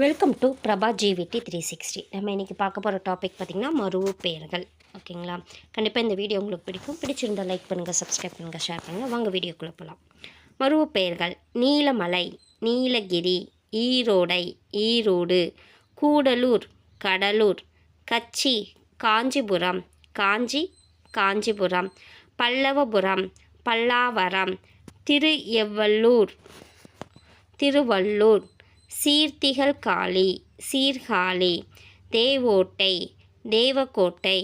Welcome to Prabha GVD three sixty நம்ம இன்றைக்கி பார்க்க போகிற டாபிக் பார்த்திங்கன்னா மருவு பெயர்கள். ஓகேங்களா? கண்டிப்பாக இந்த வீடியோ உங்களுக்கு பிடிக்கும். பிடிச்சிருந்தால் லைக் பண்ணுங்கள் சப்ஸ்கிரைப் பண்ணுங்கள் ஷேர் பண்ணுங்கள் வாங்க வீடியோக்குள்ளே போகலாம் மருவு பெயர்கள். நீலமலை நீலகிரி ஈரோடை ஈரோடு கூடலூர் கடலூர் கச்சி காஞ்சிபுரம் காஞ்சி காஞ்சிபுரம் பல்லவபுரம் பல்லாவரம் திரு எவ்வல்லூர் திருவள்ளூர் சீர்த்திகள் காளி சீர்காழி தேவோட்டை தேவக்கோட்டை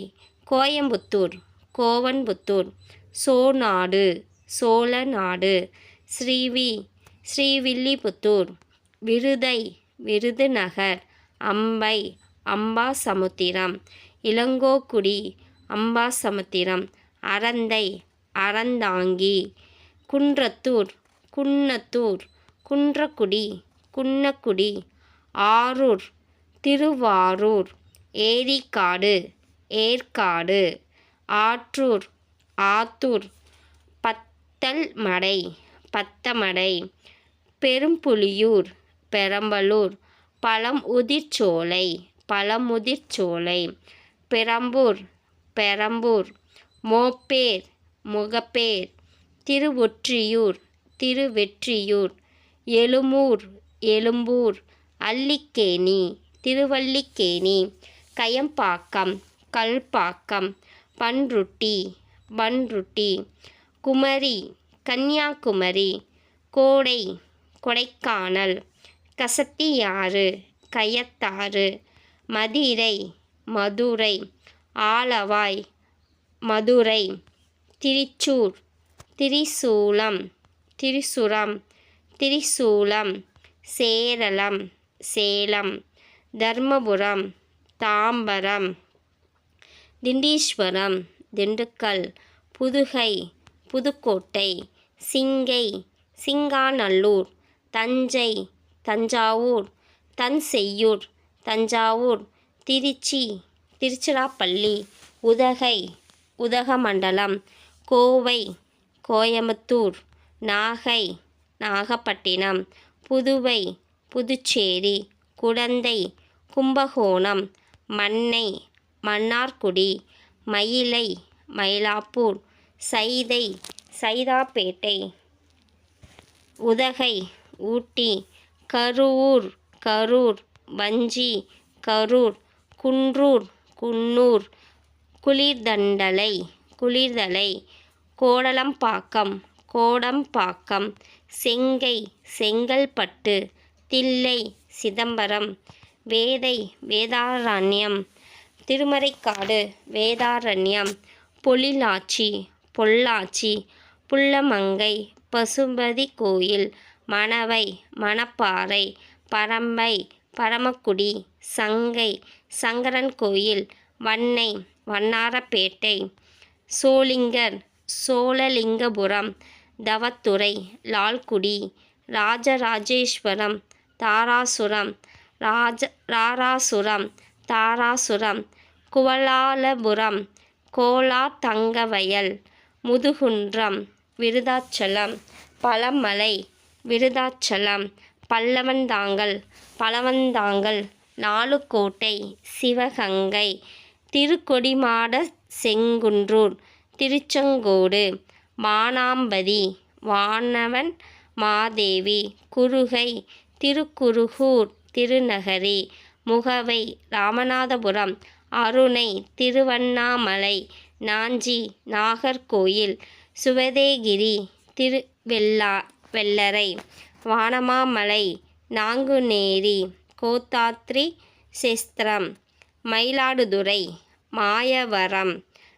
கோயம்புத்தூர் கோவன்புத்தூர் சோநாடு சோழநாடு ஸ்ரீவி ஸ்ரீவில்லிபுத்தூர் விருதை விருதுநகர் அம்பை அம்பாசமுத்திரம் இளங்கோக்குடி அம்பாசமுத்திரம் அறந்தை அறந்தாங்கி குன்றத்தூர் குன்னத்தூர் குன்றக்குடி குன்னக்குடி ஆரூர் திருவாரூர் ஏரிக்காடு ஏற்காடு ஆற்றூர் ஆத்தூர் பத்தல்மடை பத்தமடை பெரும்புலியூர் பெரம்பலூர் பழம் உதிர்ச்சோலை பழமுதிர்ச்சோலை பெரம்பூர் பெரம்பூர் மோப்பேர் முகப்பேர் திருவொற்றியூர் திருவெற்றியூர் எழுமூர் எழும்பூர் அல்லிக்கேணி திருவல்லிக்கேணி கயம்பாக்கம் கல்பாக்கம் பன்ருட்டி பன்ருட்டி குமரி கன்னியாகுமரி கோடை கொடைக்கானல் கசத்தியாறு கயத்தாறு மதிரை மதுரை ஆலவாய் மதுரை திருச்சூர் திரிசூலம் திரிசுரம் திரிசூலம் சேரளம் சேலம் தர்மபுரம் தாம்பரம் திண்டீஸ்வரம் திண்டுக்கல் புதுகை புதுக்கோட்டை சிங்கை சிங்காநல்லூர் தஞ்சை தஞ்சாவூர் தன்செய்யூர் தஞ்சாவூர் திருச்சி திருச்சிராப்பள்ளி உதகை உதகமண்டலம் கோவை கோயம்புத்தூர் நாகை நாகப்பட்டினம் புதுவை புதுச்சேரி குடந்தை கும்பகோணம் மன்னை மன்னார்குடி மயிலை மயிலாப்பூர் சைதை சைதாப்பேட்டை உதகை ஊட்டி கரூர் கரூர் வஞ்சி கரூர் குன்றூர் குன்னூர் குளிர்தண்டலை குளிர்தலை கோடலம்பாக்கம் கோடம்பாக்கம் செங்கை செங்கல்பட்டு தில்லை சிதம்பரம் வேதை வேதாரண்யம் திருமறைக்காடு வேதாரண்யம் பொழிலாச்சி பொள்ளாச்சி புள்ளமங்கை பசுபதி கோயில் மணவை மணப்பாறை பரம்பை பரமக்குடி சங்கை சங்கரன் கோயில் வன்னை வண்ணாரப்பேட்டை சோளிங்கர் சோழலிங்கபுரம் தவத்துறை லால்குடி ராஜராஜேஸ்வரம் தாராசுரம் ராஜ ராராசுரம் தாராசுரம் குவலாலபுரம் கோலா தங்கவயல் முதுகுன்றம் விருதாச்சலம் பழமலை விருதாச்சலம் பல்லவந்தாங்கல் பழவந்தாங்கல் நாலுக்கோட்டை சிவகங்கை திருக்கொடிமாட செங்குன்றூர் திருச்செங்கோடு மானாம்பதி வானவன் மாதேவி குருகை திருக்குறுகூர் திருநகரி முகவை ராமநாதபுரம் அருணை திருவண்ணாமலை நாஞ்சி நாகர்கோயில் சுவதேகிரி திருவெல்லா வெள்ளரை வானமாமலை நாங்குநேரி கோத்தாத்ரி செஸ்திரம் மயிலாடுதுறை மாயவரம்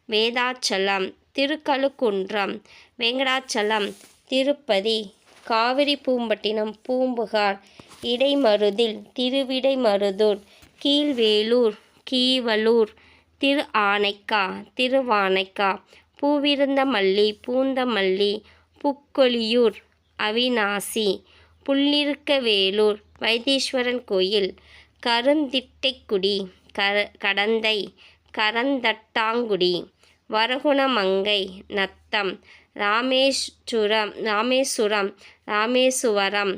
வேதாச்சலம் திருக்கழுக்குன்றம். வெங்கடாச்சலம் திருப்பதி காவிரி பூம்பட்டினம் பூம்புகார் இடைமருதில் திருவிடைமருதூர் கீழ்வேலூர் கீவலூர் திரு ஆனைக்கா திருவானைக்கா பூவிருந்தமல்லி பூந்தமல்லி புக்கொலியூர் அவிநாசி புள்ளிருக்கவேலூர் வைத்தீஸ்வரன் கோயில் கருந்திட்டைக்குடி கர கடந்தை கரந்தட்டாங்குடி வரகுணமங்கை நத்தம் ராமேஸ்வரம் ராமேஸ்வரம் ராமேஸ்வரம்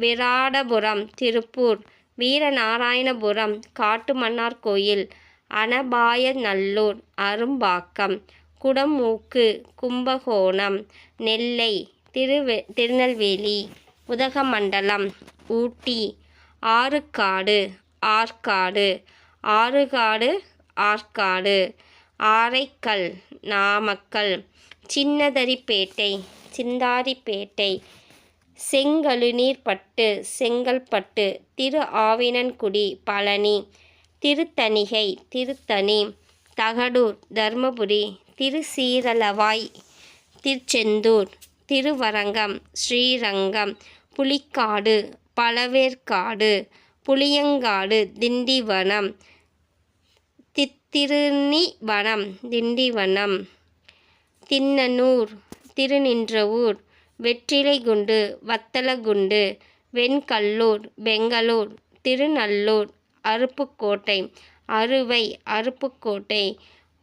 விராடபுரம் திருப்பூர் வீரநாராயணபுரம் காட்டுமன்னார் கோயில் அனபாயநல்லூர் அரும்பாக்கம் குடமூக்கு கும்பகோணம் நெல்லை திருவெ திருநெல்வேலி உதகமண்டலம் ஊட்டி ஆறுக்காடு ஆற்காடு ஆறுகாடு ஆற்காடு ஆரைக்கல் நாமக்கல் சின்னதரிப்பேட்டை சிந்தாரிப்பேட்டை செங்கழுநீர்பட்டு செங்கல்பட்டு திரு ஆவினன்குடி பழனி திருத்தணிகை திருத்தணி தகடூர் தருமபுரி திருசீரலவாய் திருச்செந்தூர் திருவரங்கம் ஸ்ரீரங்கம் புலிக்காடு பழவேற்காடு புளியங்காடு திண்டிவனம் திருநிவனம் திண்டிவனம். தின்னனூர் திருநின்றவூர். வெற்றிலைகுண்டு வத்தலகுண்டு. வெண்கல்லூர் பெங்களூர். திருநல்லூர் அருப்புக்கோட்டை. அறுவை அருப்புக்கோட்டை.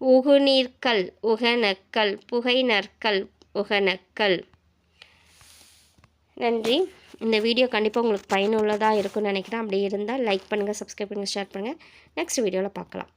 உகுநீர்க்கல் உகநக்கல். புகைநற்கல் உகநக்கல். நன்றி. இந்த வீடியோ கண்டிப்பாக உங்களுக்கு பயனுள்ளதாக இருக்கும்னு நினைக்கிறேன். அப்படி இருந்தால் லைக் பண்ணுங்கள் சப்ஸ்கிரைப் பண்ணுங்கள் ஷேர் பண்ணுங்கள் நெக்ஸ்ட் வீடியோவில் பார்க்கலாம்.